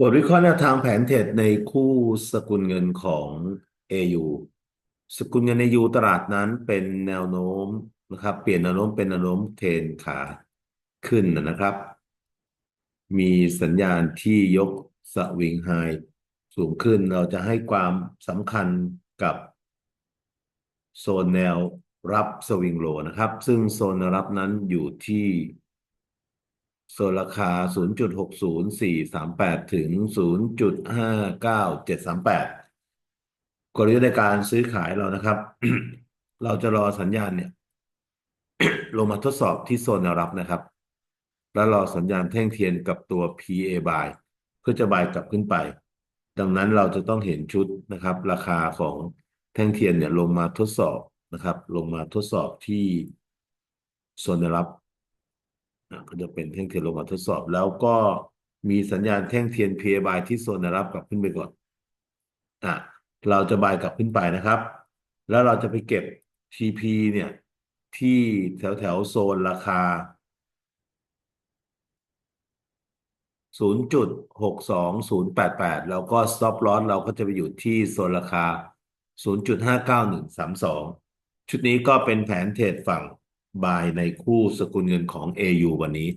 บทวิเคราะห์แนวทางแผนเทรดในคู่สกุลเงินของ AU สกุลเงินใน AU ตลาดนั้นเป็นแนวโน้มนะครับ เปลี่ยนแนวโน้มเป็นแนวโน้มเทรนขาขึ้นนะครับ มีสัญญาณที่ยกสวิงไฮสูงขึ้นเราจะให้ความสำคัญกับโซนแนวรับสวิงโลนะครับ ซึ่งโซนรับนั้นอยู่ที่ โซนราคา 0.60438 ถึง 0.59738 กลยุทธ์ในการซื้อขายเรานะครับ เราจะรอสัญญาณเนี่ย ลงมาทดสอบที่โซนแนวรับนะครับ แล้วรอสัญญาณแท่งเทียนกับตัว PA buy เพื่อจะบายกลับขึ้นไป ดังนั้นเราจะต้องเห็นชุดนะครับ ราคาของแท่งเทียนเนี่ยลงมาทดสอบนะครับ ลงมาทดสอบที่โซนแนวรับ ก็จะเป็นแท่งเทียนลงมาทดสอบ แล้วก็มีสัญญาณแท่งเทียน PA buy ที่โซนรับกลับขึ้นไปก่อนอะเราจะบายกลับขึ้นไปนะครับ แล้วเราจะไปเก็บ TP เนี่ย ที่แถวแถวโซนราคา 0.62088 แล้วก็ stop loss เราก็จะไปอยู่ที่โซนราคา 0.59132 ชุดนี้ก็เป็นแผนเทรดฝั่ง บายในคู่สกุลเงินของ AU วันนี้